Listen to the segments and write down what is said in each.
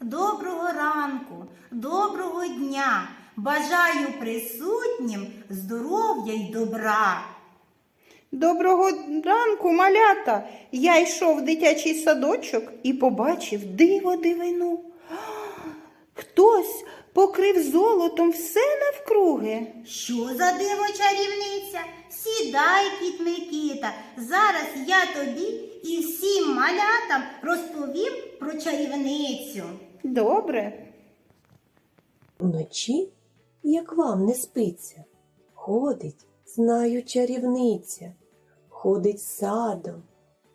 Доброго ранку, доброго дня. Бажаю присутнім здоров'я й добра. Доброго ранку, малята. Я йшов в дитячий садочок і побачив диво дивину. А, золотом все навкруги. Що за диво чарівниця? Сідай, кіт Микита. Зараз я тобі і всім малятам розповім про чарівницю. Добре. Вночі, як вам не спиться, ходить, знаю, чарівниця, ходить садом,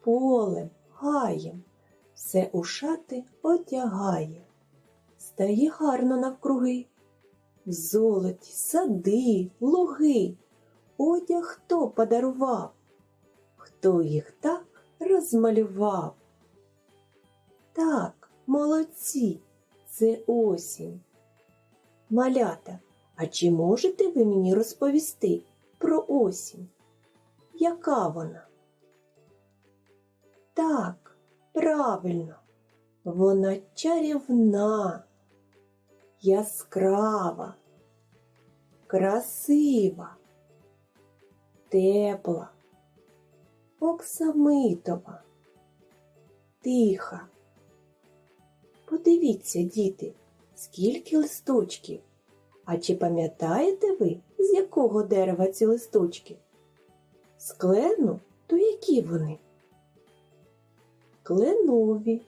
полем, гаєм, все у шати одягає, стає гарно навкруги, золоті, сади, луги, одяг хто подарував, хто їх так розмалював. Так, молодці, це осінь. Малята, а чи можете ви мені розповісти про осінь? Яка вона? Так, правильно, вона чарівна, яскрава, красива, тепла, оксамитова, тиха. Подивіться, діти, скільки листочків. А чи пам'ятаєте ви, з якого дерева ці листочки? З клену, то які вони? Кленові,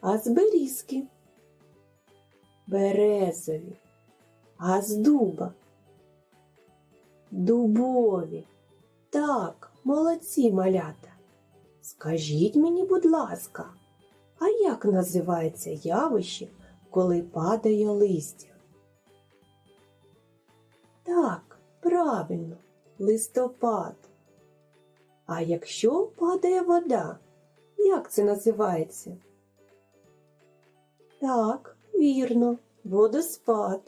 а з берізки? Березові, а з дуба? Дубові. Так, молодці малята. Скажіть мені, будь ласка, а як називається явище, коли падає листя? Так, правильно, листопад. А якщо падає вода, як це називається? Так, вірно, водоспад.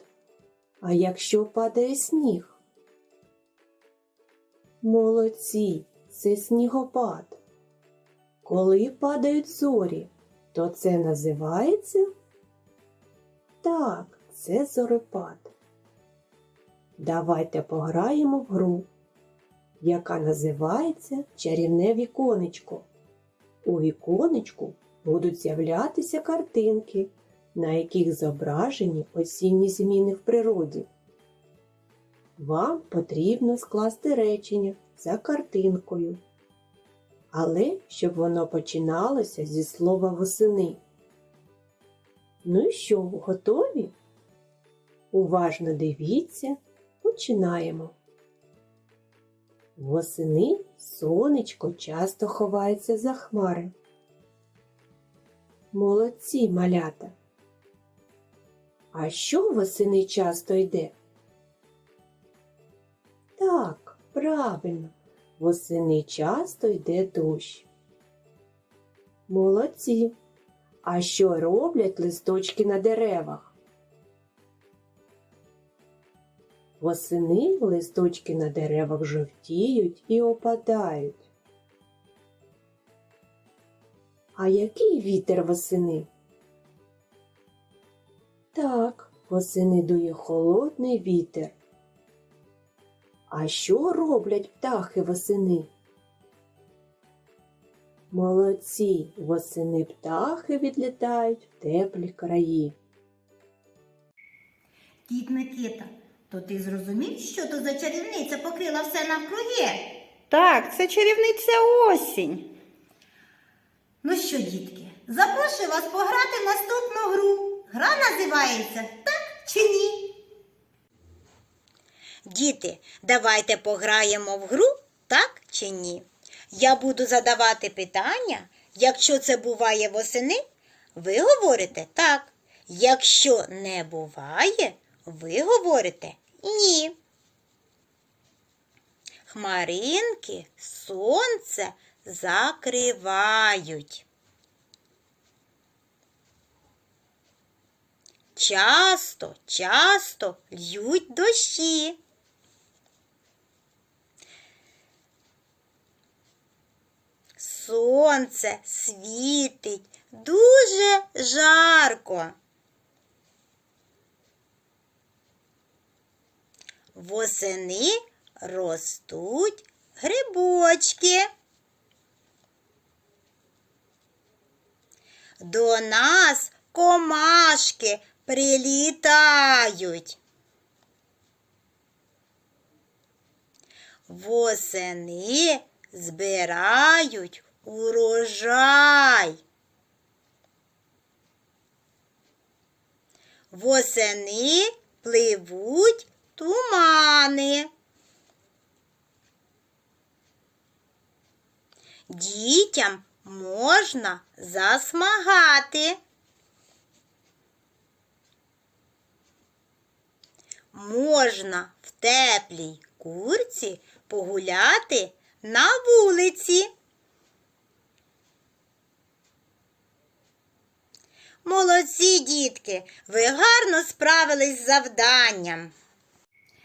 А якщо падає сніг? Молодці, це снігопад. Коли падають зорі, то це називається? Так, це зорепад. Давайте пограємо в гру, яка називається Чарівне віконечко. У віконечку будуть з'являтися картинки, на яких зображені осінні зміни в природі. Вам потрібно скласти речення за картинкою, але щоб воно починалося зі слова восени. Ну і що, готові? Уважно дивіться, починаємо. Восени сонечко часто ховається за хмари. Молодці малята. А що восени часто йде? Так, правильно, восени часто йде дощ. Молодці. А що роблять листочки на деревах? Восени листочки на деревах жовтіють і опадають. А який вітер восени? Так, восени дує холодний вітер. А що роблять птахи восени? Молодці, восени птахи відлітають в теплі краї. Кіт Микита, то ти зрозумів, що то за чарівниця покрила все навкруги? Так, це чарівниця осінь. Ну що, дітки, запрошую вас пограти в наступну гру. Гра називається Так чи ні? Діти, давайте пограємо в гру так чи ні. Я буду задавати питання. Якщо це буває восени, ви говорите так. Якщо не буває, ви говорите ні. Хмаринки сонце закривають. часто, часто льють дощі. Сонце світить дуже жарко. Восени ростуть грибочки. До нас комашки прилітають. Восени збирають урожай. Восени пливуть тумани. Дітям можна засмагати. Можна в теплій курці погуляти на вулиці. Молодці, дітки, ви гарно справились з завданням.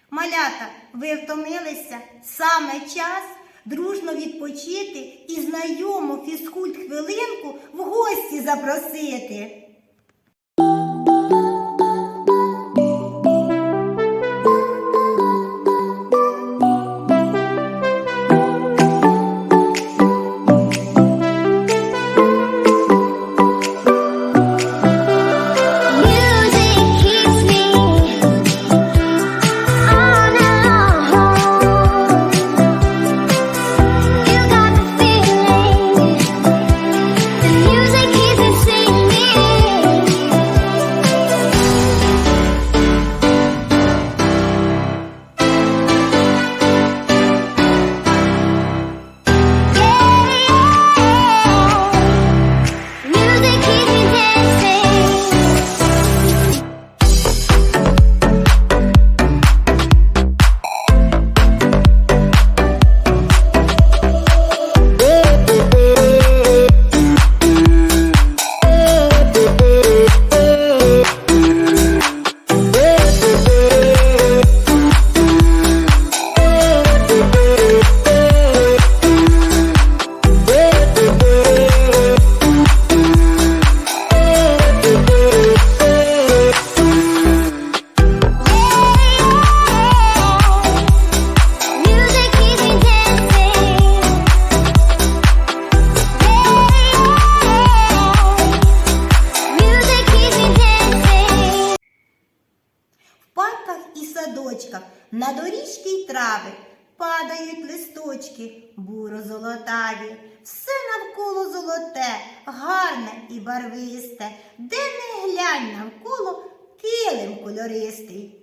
Малята, ви втомилися? Саме час дружно відпочити і знайому фізкульт хвилинку в гості запросити. На доріжки й трави падають листочки буро-золотаві. Все навколо золоте, гарне і барвисте, де не глянь навколо килим кольористий.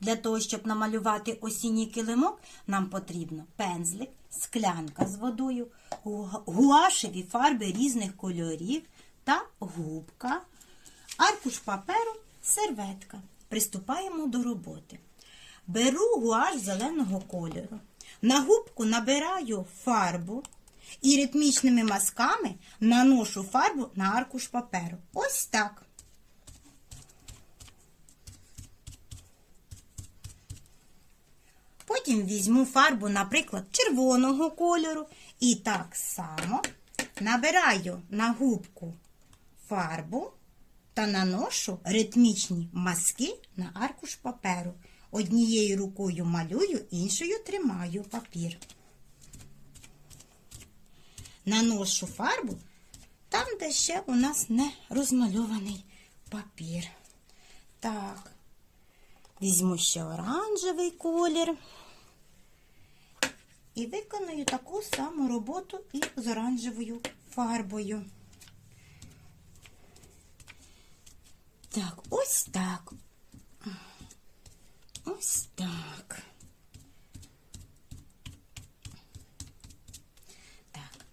Для того, щоб намалювати осінній килимок, нам потрібно пензлик, склянка з водою, гуашеві фарби різних кольорів та губка, аркуш паперу, серветка. Приступаємо до роботи. Беру гуаш зеленого кольору. На губку набираю фарбу і ритмічними мазками наношу фарбу на аркуш паперу. Ось так. Потім візьму фарбу, наприклад, червоного кольору. І так само набираю на губку фарбу та наношу ритмічні мазки на аркуш паперу. Однією рукою малюю, іншою тримаю папір. Наношу фарбу там, де ще у нас не розмальований папір. Так. Візьму ще оранжевий колір. І виконую таку саму роботу і з оранжевою фарбою. Так, ось так. Ось так. Так.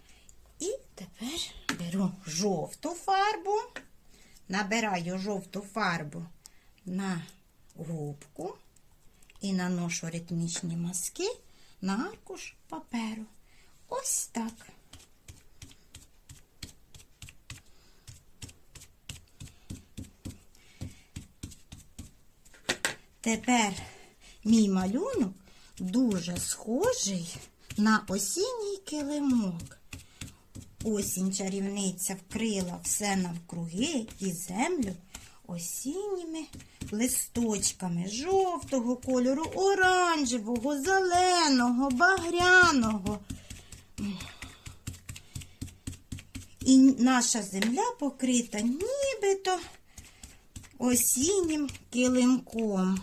І тепер беру жовту фарбу, набираю жовту фарбу на губку і наношу ритмічні мазки на аркуш паперу. Ось так. Тепер мій малюнок дуже схожий на осінній килимок. осінь чарівниця вкрила все навкруги і землю осінніми листочками жовтого кольору, оранжевого, зеленого, багряного. І наша земля покрита нібито осіннім килимком.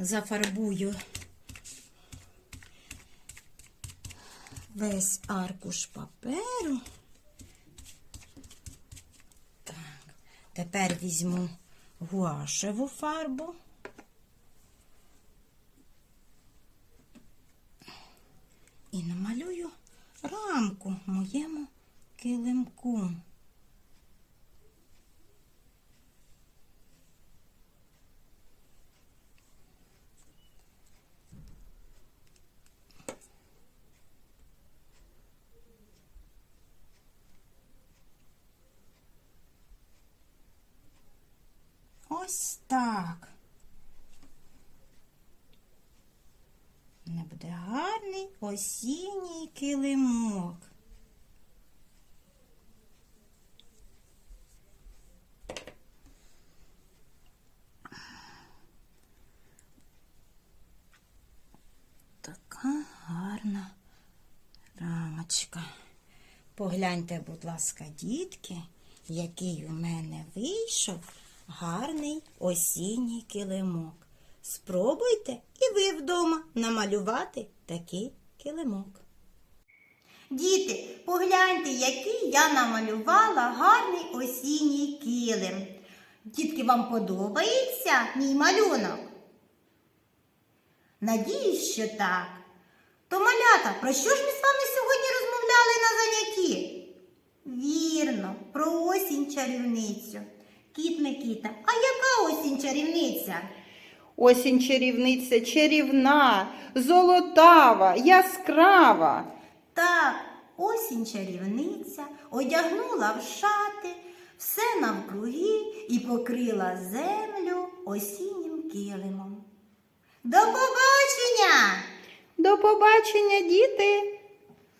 Зафарбую весь аркуш паперу. Так, тепер візьму гуашеву фарбу. І намалюю рамку моєму килимку. Ось так. Мене буде гарний осінній килимок. Така гарна рамочка. Погляньте, будь ласка, дітки, який у мене вийшов гарний осінній килимок. Спробуйте і ви вдома намалювати такий килимок. Діти, погляньте, який я намалювала гарний осінній килим. Дітки, вам подобається мій малюнок? Надіюсь, що так. То малята, про що ж ми з вами сьогодні розмовляли на занятті? Вірно, про осінь чарівницю. Кіт Микіта, а яка осінь чарівниця? Осінь чарівниця чарівна, золотава, яскрава. Так, осінь чарівниця одягнула в шати все навкруги і покрила землю осіннім килимом. До побачення! До побачення, діти!